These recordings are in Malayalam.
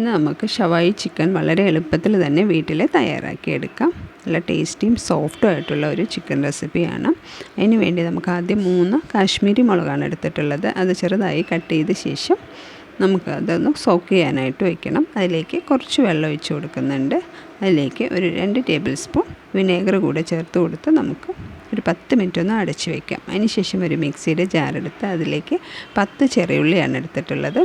ഇന്ന് നമുക്ക് ഷവായി ചിക്കൻ വളരെ എളുപ്പത്തിൽ തന്നെ വീട്ടിൽ തയ്യാറാക്കിയെടുക്കാം. നല്ല ടേസ്റ്റിയും സോഫ്റ്റും ആയിട്ടുള്ള ഒരു ചിക്കൻ റെസിപ്പിയാണ്. അതിന് വേണ്ടി നമുക്ക് ആദ്യം മൂന്ന് കാശ്മീരി മുളകാണ് എടുത്തിട്ടുള്ളത്. അത് ചെറുതായി കട്ട് ചെയ്ത ശേഷം നമുക്ക് അതൊന്ന് സോക്ക് ചെയ്യാനായിട്ട് വെക്കണം. അതിലേക്ക് കുറച്ച് വെള്ളം ഒഴിച്ച് കൊടുക്കുന്നുണ്ട്. അതിലേക്ക് ഒരു രണ്ട് ടേബിൾ സ്പൂൺ വിനേഗർ കൂടെ ചേർത്ത് കൊടുത്ത് നമുക്ക് ഒരു പത്ത് മിനിറ്റ് ഒന്ന് അടച്ച് വയ്ക്കാം അതിനുശേഷം ഒരു മിക്സിയുടെ ജാർ എടുത്ത് അതിലേക്ക് പത്ത് ചെറിയുള്ളിയാണ് എടുത്തിട്ടുള്ളത്.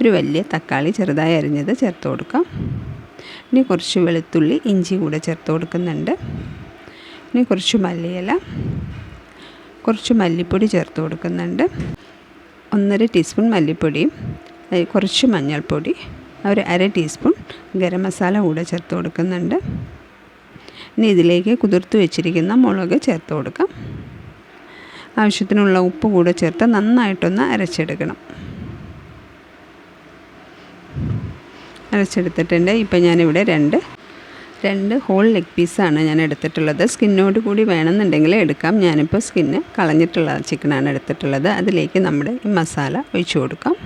ഒരു വലിയ തക്കാളി ചെറുതായി അരിഞ്ഞത് ചേർത്ത് കൊടുക്കാം. ഇനി കുറച്ച് വെളുത്തുള്ളി ഇഞ്ചി കൂടെ ചേർത്ത് കൊടുക്കുന്നുണ്ട്. ഇനി കുറച്ച് മല്ലിയില കുറച്ച് മല്ലിപ്പൊടി ചേർത്ത് കൊടുക്കുന്നുണ്ട്. ഒന്നര ടീസ്പൂൺ മല്ലിപ്പൊടിയും കുറച്ച് മഞ്ഞൾപ്പൊടി ഒരു അര ടീസ്പൂൺ ഗരം മസാല കൂടെ ചേർത്ത് കൊടുക്കുന്നുണ്ട്. ഇനി ഇതിലേക്ക് കുതിർത്ത് വെച്ചിരിക്കുന്ന മുളക് ചേർത്ത് കൊടുക്കാം. ആവശ്യത്തിനുള്ള ഉപ്പ് കൂടെ ചേർത്ത് നന്നായിട്ടൊന്ന് അരച്ചെടുക്കണം. അരച്ചെടുത്തിട്ടുണ്ട്. ഇപ്പം ഞാനിവിടെ രണ്ട് രണ്ട് ഹോൾ ലെഗ് പീസാണ് ഞാൻ എടുത്തിട്ടുള്ളത്. സ്കിന്നോട് കൂടി വേണമെന്നുണ്ടെങ്കിൽ എടുക്കാം. ഞാനിപ്പോൾ സ്കിന്ന് കളഞ്ഞിട്ടുള്ള ചിക്കനാണ് എടുത്തിട്ടുള്ളത്. അതിലേക്ക് നമ്മുടെ ഈ മസാല ഒഴിച്ചു കൊടുക്കാം.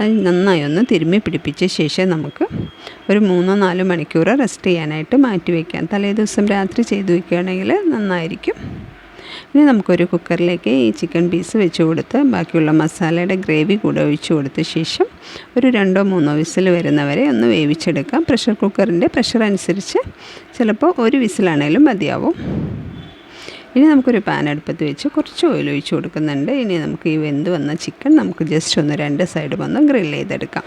അത് നന്നായി ഒന്ന് തിരുമ്മി പിടിപ്പിച്ച ശേഷം നമുക്ക് ഒരു മൂന്നോ നാലോ മണിക്കൂർ റെസ്റ്റ് ചെയ്യാനായിട്ട് മാറ്റി വയ്ക്കാം. തലേ ദിവസം രാത്രി ചെയ്തു വയ്ക്കുകയാണെങ്കിൽ നന്നായിരിക്കും. ഇനി നമുക്കൊരു കുക്കറിലേക്ക് ഈ ചിക്കൻ പീസ് വെച്ച് കൊടുത്ത് ബാക്കിയുള്ള മസാലയുടെ ഗ്രേവി കൂടെ ഒഴിച്ചു കൊടുത്ത ശേഷം ഒരു രണ്ടോ മൂന്നോ വിസിൽ വരുന്നവരെ ഒന്ന് വേവിച്ചെടുക്കാം. പ്രഷർ കുക്കറിന്റെ പ്രഷർ അനുസരിച്ച് ചിലപ്പോൾ ഒരു വിസിലാണേലും മതിയാവും. ഇനി നമുക്കൊരു പാൻ അടുപ്പത്ത് വെച്ച് കുറച്ച് ഓയിൽ ഒഴിച്ച് കൊടുക്കുന്നുണ്ട്. ഇനി നമുക്ക് ഈ വെന്ത് വന്ന ചിക്കൻ നമുക്ക് ജസ്റ്റ് ഒന്ന് രണ്ട് സൈഡ് ഒന്ന് ഗ്രില്ല് ചെയ്തെടുക്കാം.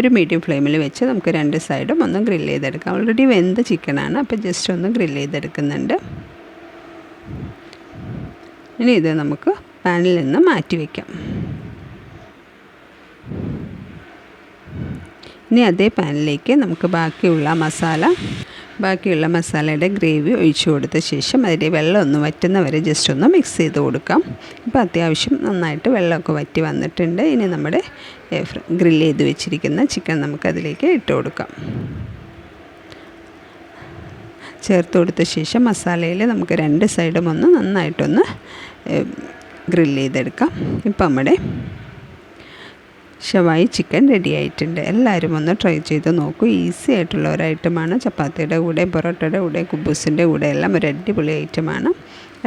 ഒരു മീഡിയം ഫ്ലെയിമിൽ വെച്ച് നമുക്ക് രണ്ട് സൈഡും ഒന്ന് ഗ്രിൽ ചെയ്തെടുക്കാം. ഓൾറെഡി വെന്ത ചിക്കനാണ് അപ്പോൾ ജസ്റ്റ് ഒന്ന് ഗ്രിൽ ചെയ്തെടുക്കുന്നുണ്ട്. ഇനി ഇത് നമുക്ക് പാനിൽ നിന്ന് മാറ്റി വയ്ക്കാം ഇനി അതേ പാനിലേക്ക് നമുക്ക് ബാക്കിയുള്ള മസാല ബാക്കിയുള്ള മസാലയുടെ ഗ്രേവി ഒഴിച്ചു കൊടുത്ത ശേഷം അതിന്റെ വെള്ളം ഒന്ന് വറ്റുന്ന വരെ ജസ്റ്റ് ഒന്ന് മിക്സ് ചെയ്ത് കൊടുക്കാം. ഇപ്പോൾ അത്യാവശ്യം നന്നായിട്ട് വെള്ളമൊക്കെ വറ്റി വന്നിട്ടുണ്ട്. ഇനി നമ്മുടെ ഗ്രില്ല് ചെയ്ത് വെച്ചിരിക്കുന്ന ചിക്കൻ നമുക്കതിലേക്ക് ഇട്ട് കൊടുക്കാം. ചേർത്ത് കൊടുത്ത ശേഷം മസാലയിൽ നമുക്ക് രണ്ട് സൈഡും ഒന്ന് നന്നായിട്ടൊന്ന് ഗ്രില്ല് ചെയ്തെടുക്കാം. ഇപ്പം നമ്മുടെ ഷവായി ചിക്കൻ റെഡി ആയിട്ടുണ്ട്. എല്ലാവരും ഒന്ന് ട്രൈ ചെയ്ത് നോക്കൂ. ഈസി ആയിട്ടുള്ള ഒരു ഐറ്റമാണ് ചപ്പാത്തിയുടെ കൂടെ പൊറോട്ടയുടെ കൂടെ കുബൂസിന്റെ കൂടെ എല്ലാം ഒരു അടിപൊളി ഐറ്റമാണ്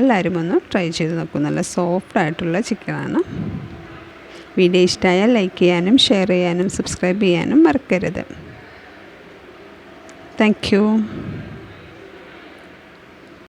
എല്ലാവരും ഒന്ന് ട്രൈ ചെയ്ത് നോക്കൂ. നല്ല സോഫ്റ്റ് ആയിട്ടുള്ള ചിക്കനാണ് വീഡിയോ ഇഷ്ടമായാൽ ലൈക്ക് ചെയ്യാനും ഷെയർ ചെയ്യാനും സബ്സ്ക്രൈബ് ചെയ്യാനും മറക്കരുത്. താങ്ക്